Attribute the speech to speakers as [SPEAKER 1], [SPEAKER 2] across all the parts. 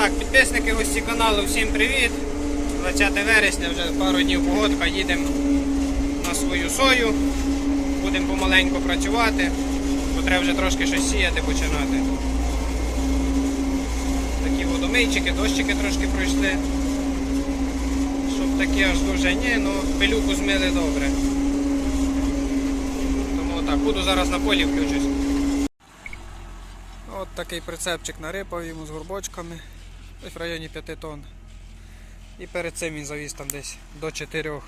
[SPEAKER 1] Так, підписники гості каналу, всім привіт. 20 вересня, вже пару днів погодка, їдемо на свою сою. Будемо помаленьку працювати, бо треба вже трошки щось сіяти починати. Такі водомийчики, дощики трошки пройшли. Щоб такі аж дуже ні, ну пилюку змили добре. Тому так, буду зараз на полі включусь. От такий прицепчик нарипав йому з горбочками, десь в районі 5 тонн. І перед цим він завіз там десь до 4.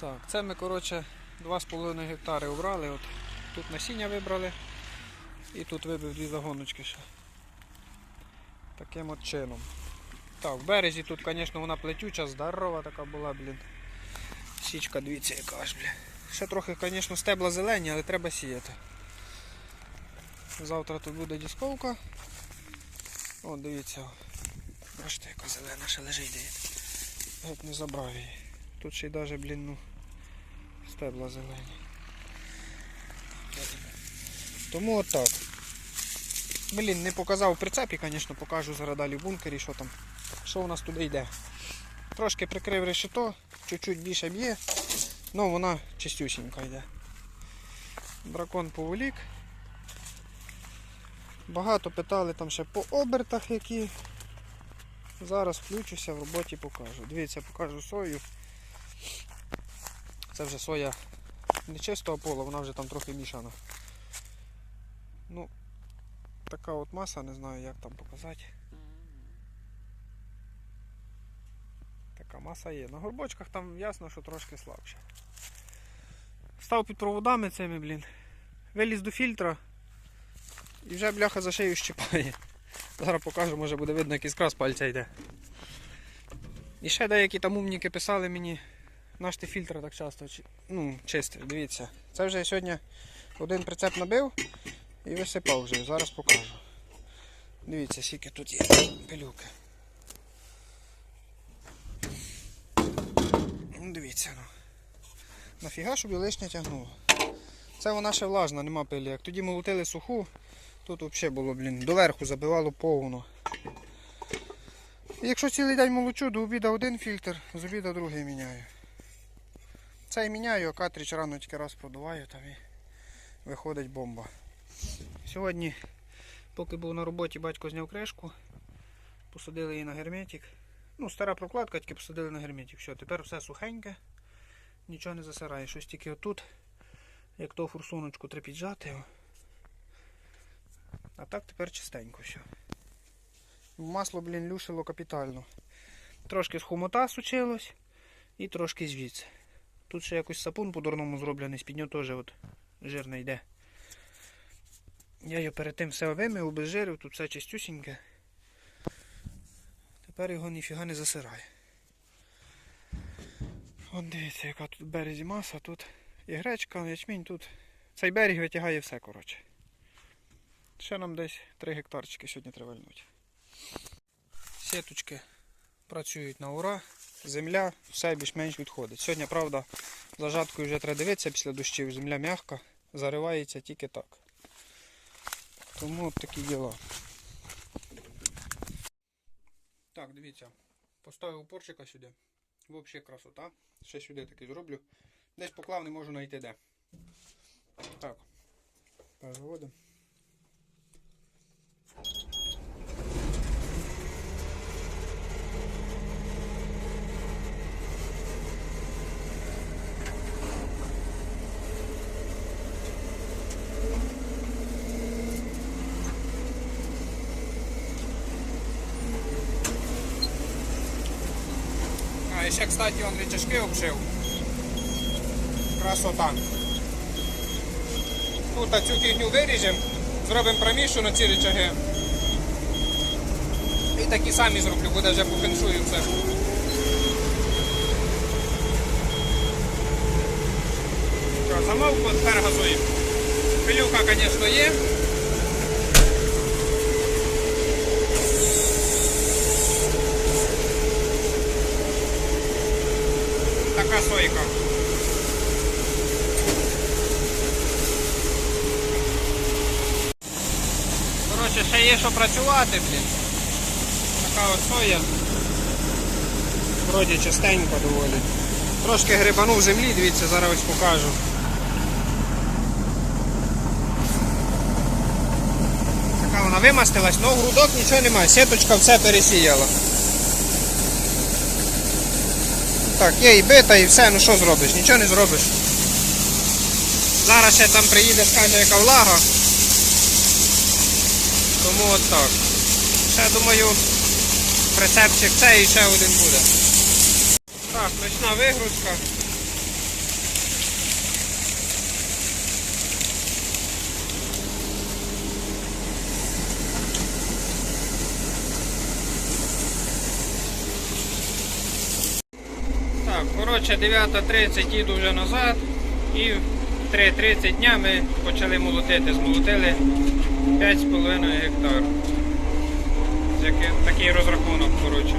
[SPEAKER 1] Так, це ми коротше 2,5 гектари обрали. От тут насіння вибрали і тут вибив дві загоночки ще. Таким от чином. Так, в березі тут, звісно, вона плетюча, здорова така була, блін. Січка, дивіться, яка ж, блін. Ще трохи, звісно, стебла зелені, але треба сіяти. Завтра тут буде дісковка. О, дивіться. Бачите, яка зелена ще лежить дивіться. Геть не забрав її. Тут ще й навіть, блін, ну, стебла зелені. Тому отак. Блін, не показав в прицепі, звісно, покажу зараз в бункері, що там. Що у нас туди йде. Трошки прикрив решето, чуть-чуть більше б'є. Ну, вона чистюсінька йде. Дракон поволік. Багато питали там ще по обертах які. Зараз включуся, в роботі покажу. Дивіться, покажу сою. Це вже соя не чистого пола, вона вже там трохи мішана. Ну, така от маса, не знаю як там показати. Така маса є. На горбочках там ясно, що трошки слабше. Став під проводами цими, блін. Виліз до фільтра і вже бляха за шию щипає. Зараз покажу, може буде видно, який скрас пальця йде. І ще деякі там умніки писали мені, наш ти фільтр так часто ну, чистив. Дивіться. Це вже сьогодні один прицеп набив і висипав вже. Зараз покажу. Дивіться, скільки тут є пилюки. Ну, Дивіться, ну. Нафіга, щоб лишнє тягнуло. Це вона ще влажна, нема пилі. Як тоді молотили суху, тут взагалі було, блін, доверху забивало повно. Якщо цілий день молочу, до обіду один фільтр, з обіду другий міняю. Цей міняю, а картридж рано тільки раз продуваю там і виходить бомба. Сьогодні, поки був на роботі, батько зняв кришку, посадили її на герметик. Ну, стара прокладка, тільки посадили на герметик. Все, тепер все сухеньке, нічого не засирає. Щось тільки отут, як то форсуночку треба піджати. А так тепер чистенько все. Масло, блін, люшило капітально. Трошки з хомота сучилось і трошки звідси. Тут ще якось сапун по-дурному зроблений, з-під нього теж от жир не йде. Я його перед тим все вимив, обезжирив, тут все чистюсіньке. Тепер його ніфіга не засирає. От дивіться, яка тут березі маса, тут і гречка, ячмінь тут. Цей берег витягає все, коротше. Ще нам десь 3 гектарчики сьогодні треба вальнути. Сіточки працюють на ура, земля все більш-менш відходить. Сьогодні, правда, за жаткою вже треба дивитися після дощів, земля м'яка, заривається тільки так. Тому от такі діла. Так, дивіться, поставив упорчика сюди. Взагалі красота. Ще сюди таки зроблю. Десь поклав, не можу знайти де. Так. Переводимо. Ще, кстати, он рычажки обшив. Красота. Тут цю фігню виріжемо, зробимо проміщено ці рычаги. І такі самі зроблю, буде вже по феншую все. Замовку, тепер газуємо. Пилюка, звісно, є. Така сойка. Коротше, ще є що працювати, блін. Така от соя. Вроді частенько доволі. Трошки грибанув землі, дивіться, зараз ось покажу. Така вона вимастилась, але грудок нічого немає, сіточка все пересіяла. Так, є і бита, і все, ну що зробиш? Нічого не зробиш. Зараз ще там приїде, скаже, яка влага. Тому от так. Ще думаю, прицепчик цей і ще один буде. Так, ночна вигрузка. Так, коротше, 9.30 їду вже назад і в 3.30 дня ми почали молотити. Змолотили 5,5 гектар. Такий, розрахунок, коротше.